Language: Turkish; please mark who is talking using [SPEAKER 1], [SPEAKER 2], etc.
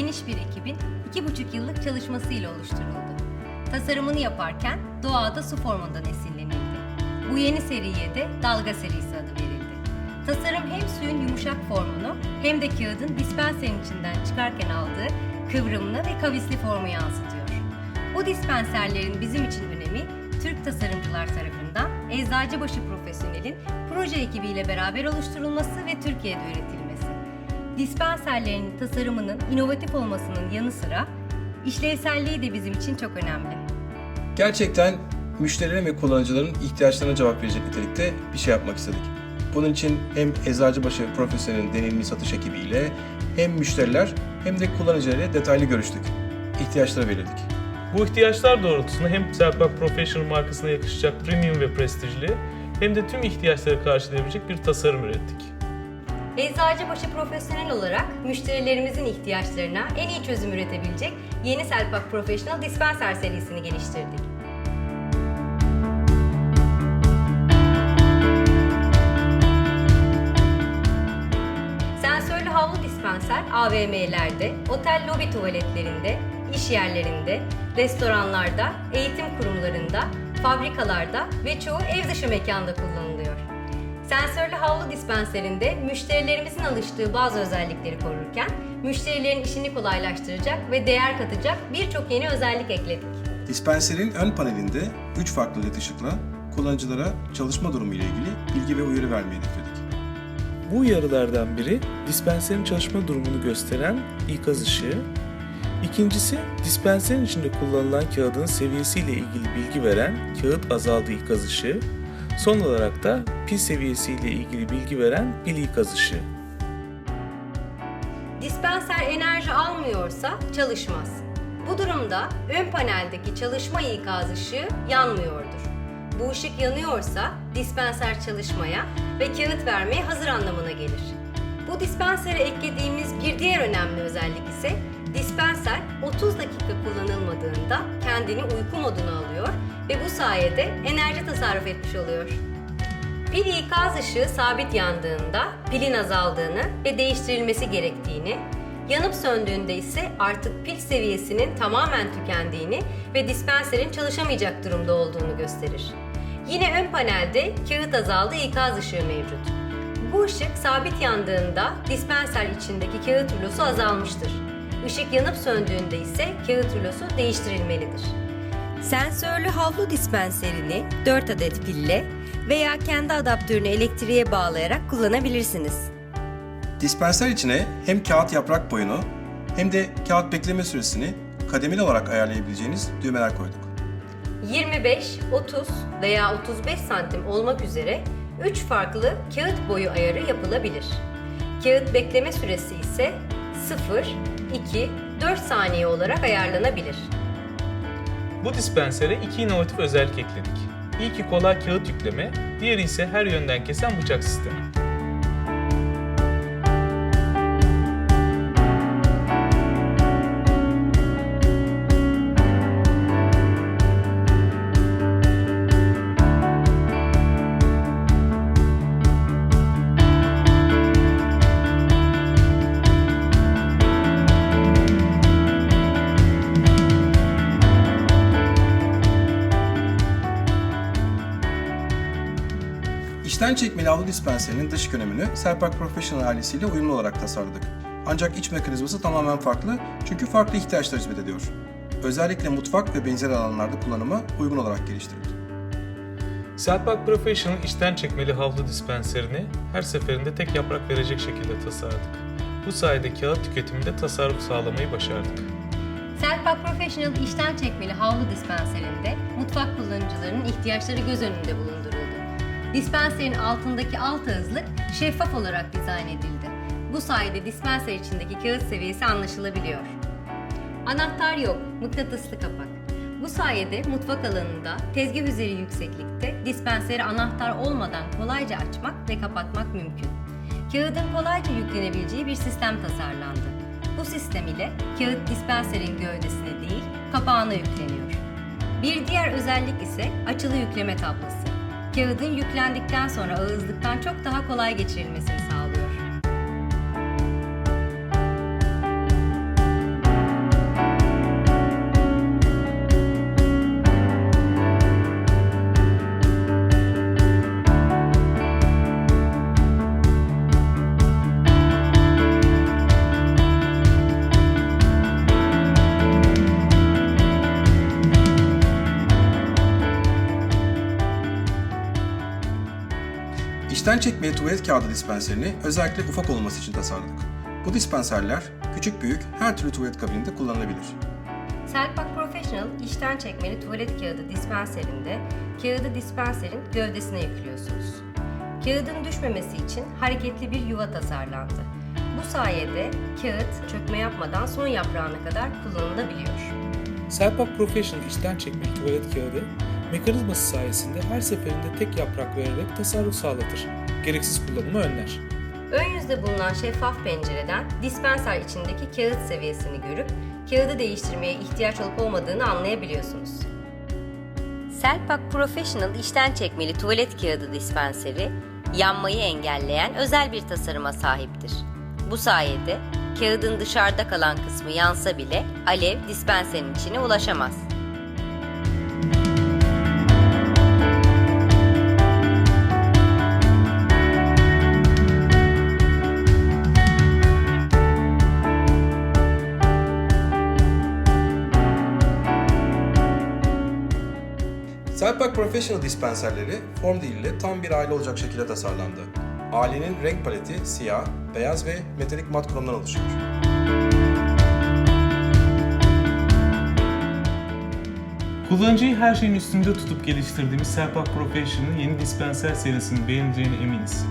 [SPEAKER 1] geniş bir ekibin iki buçuk yıllık çalışmasıyla oluşturuldu. Tasarımını yaparken doğada su formundan esinlenildi. Bu yeni seriye de dalga serisi adı verildi. Tasarım hem suyun yumuşak formunu hem de kağıdın dispenserin içinden çıkarken aldığı kıvrımlı ve kavisli formu yansıtıyor. Bu dispenserlerin bizim için önemi Türk tasarımcılar tarafından Eczacıbaşı Profesyonel'in proje ekibiyle beraber oluşturulması ve Türkiye'de üretilmesi. Dispenserlerin tasarımının inovatif olmasının yanı sıra işlevselliği de bizim için çok önemli.
[SPEAKER 2] Gerçekten müşterilerin ve kullanıcıların ihtiyaçlarına cevap verecek nitelikte bir şey yapmak istedik. Bunun için hem Eczacıbaşı Profesyonel'in deneyimli satış ekibiyle hem müşteriler hem de kullanıcılarıyla detaylı görüştük. İhtiyaçları belirledik.
[SPEAKER 3] Bu ihtiyaçlar doğrultusunda hem Selpak Professional markasına yakışacak premium ve prestijli hem de tüm ihtiyaçları karşılayabilecek bir tasarım ürettik.
[SPEAKER 1] Eczacıbaşı Profesyonel olarak müşterilerimizin ihtiyaçlarına en iyi çözüm üretebilecek yeni Selpak Professional Dispenser serisini geliştirdik. Sensörlü havlu dispenser AVM'lerde, otel lobi tuvaletlerinde, iş yerlerinde, restoranlarda, eğitim kurumlarında, fabrikalarda ve çoğu ev dışı mekanda kullanılıyor. Sensörlü havlu dispenserinde müşterilerimizin alıştığı bazı özellikleri korurken, müşterilerin işini kolaylaştıracak ve değer katacak birçok yeni özellik ekledik.
[SPEAKER 2] Dispenserin ön panelinde 3 farklı led ışıkla kullanıcılara çalışma durumu ile ilgili bilgi ve uyarı vermeyi hedefledik.
[SPEAKER 4] Bu uyarılardan biri dispenserin çalışma durumunu gösteren ikaz ışığı. İkincisi dispenserin içinde kullanılan kağıdın seviyesiyle ilgili bilgi veren kağıt azaldı ikaz ışığı. Son olarak da pil seviyesiyle ilgili bilgi veren pil ikaz ışığı.
[SPEAKER 1] Dispenser enerji almıyorsa çalışmaz. Bu durumda ön paneldeki çalışma ikaz ışığı yanmıyordur. Bu ışık yanıyorsa dispenser çalışmaya ve kağıt vermeye hazır anlamına gelir. Bu dispensere eklediğimiz bir diğer önemli özellik ise dispenser 30 dakika kullanılmadığında kendini uyku moduna alıyor ve bu sayede enerji tasarruf etmiş oluyor. Pil ikaz ışığı sabit yandığında pilin azaldığını ve değiştirilmesi gerektiğini, yanıp söndüğünde ise artık pil seviyesinin tamamen tükendiğini ve dispenserin çalışamayacak durumda olduğunu gösterir. Yine ön panelde kağıt azaldı ikaz ışığı mevcut. Bu ışık sabit yandığında dispenser içindeki kağıt rulosu azalmıştır. Işık yanıp söndüğünde ise kağıt rulosu değiştirilmelidir. Sensörlü havlu dispenserini 4 adet pille veya kendi adaptörünü elektriğe bağlayarak kullanabilirsiniz.
[SPEAKER 2] Dispenser içine hem kağıt yaprak boyunu hem de kağıt bekleme süresini kademeli olarak ayarlayabileceğiniz düğmeler koyduk.
[SPEAKER 1] 25, 30 veya 35 santim olmak üzere 3 farklı kağıt boyu ayarı yapılabilir. Kağıt bekleme süresi ise 0, 2, 4 saniye olarak ayarlanabilir.
[SPEAKER 3] Bu dispensere iki inovatif özellik ekledik. İlki kolay kağıt yükleme, diğeri ise her yönden kesen bıçak sistemi.
[SPEAKER 2] İçten çekmeli havlu dispenserinin dış görünümünü Serpak Professional ailesiyle uyumlu olarak tasarladık. Ancak iç mekanizması tamamen farklı çünkü farklı ihtiyaçlar hizmet ediyor. Özellikle mutfak ve benzer alanlarda kullanıma uygun olarak geliştirildi.
[SPEAKER 3] Selpak Professional içten çekmeli havlu dispenserini her seferinde tek yaprak verecek şekilde tasarladık. Bu sayede kağıt tüketiminde tasarruf sağlamayı başardık.
[SPEAKER 1] Selpak Professional işten çekmeli havlu dispenserinde mutfak kullanıcılarının ihtiyaçları göz önünde bulunduruldu. Dispenserin altındaki alt ağızlık şeffaf olarak dizayn edildi. Bu sayede dispenser içindeki kağıt seviyesi anlaşılabiliyor. Anahtar yok, mıknatıslı kapak. Bu sayede mutfak alanında tezgah üzeri yükseklikte dispenseri anahtar olmadan kolayca açmak ve kapatmak mümkün. Kağıdın kolayca yüklenebileceği bir sistem tasarlandı. Bu sistem ile kağıt dispenserin gövdesine değil, kapağına yükleniyor. Bir diğer özellik ise açılı yükleme tablosu. Kağıdın yüklendikten sonra ağızlıktan çok daha kolay geçirilmesini
[SPEAKER 2] İçten çekmeli tuvalet kağıdı dispenserini özellikle ufak olması için tasarladık. Bu dispenserler küçük büyük her türlü tuvalet kabininde kullanılabilir.
[SPEAKER 1] Selpak Professional içten çekmeli tuvalet kağıdı dispenserinde kağıdı dispenserin gövdesine yüklüyorsunuz. Kağıdın düşmemesi için hareketli bir yuva tasarlandı. Bu sayede kağıt çökme yapmadan son yaprağına kadar kullanılabiliyor.
[SPEAKER 4] Selpak Professional içten çekmeli tuvalet kağıdı mekanizması sayesinde her seferinde tek yaprak vererek tasarruf sağlatır. Gereksiz kullanımı önler.
[SPEAKER 1] Ön yüzde bulunan şeffaf pencereden dispenser içindeki kağıt seviyesini görüp kağıdı değiştirmeye ihtiyaç olup olmadığını anlayabiliyorsunuz. Selpak Professional içten çekmeli tuvalet kağıdı dispenseri yanmayı engelleyen özel bir tasarıma sahiptir. Bu sayede kağıdın dışarıda kalan kısmı yansa bile alev dispenserin içine ulaşamaz.
[SPEAKER 2] Selpak Professional dispenserleri form diliyle tam bir aile olacak şekilde tasarlandı. Ailenin renk paleti siyah, beyaz ve metalik mat kromdan oluşuyor.
[SPEAKER 3] Kullanıcıyı her şeyin üstünde tutup geliştirdiğimiz Serpak Professional'ın yeni dispenser serisini beğeneceğine eminiz.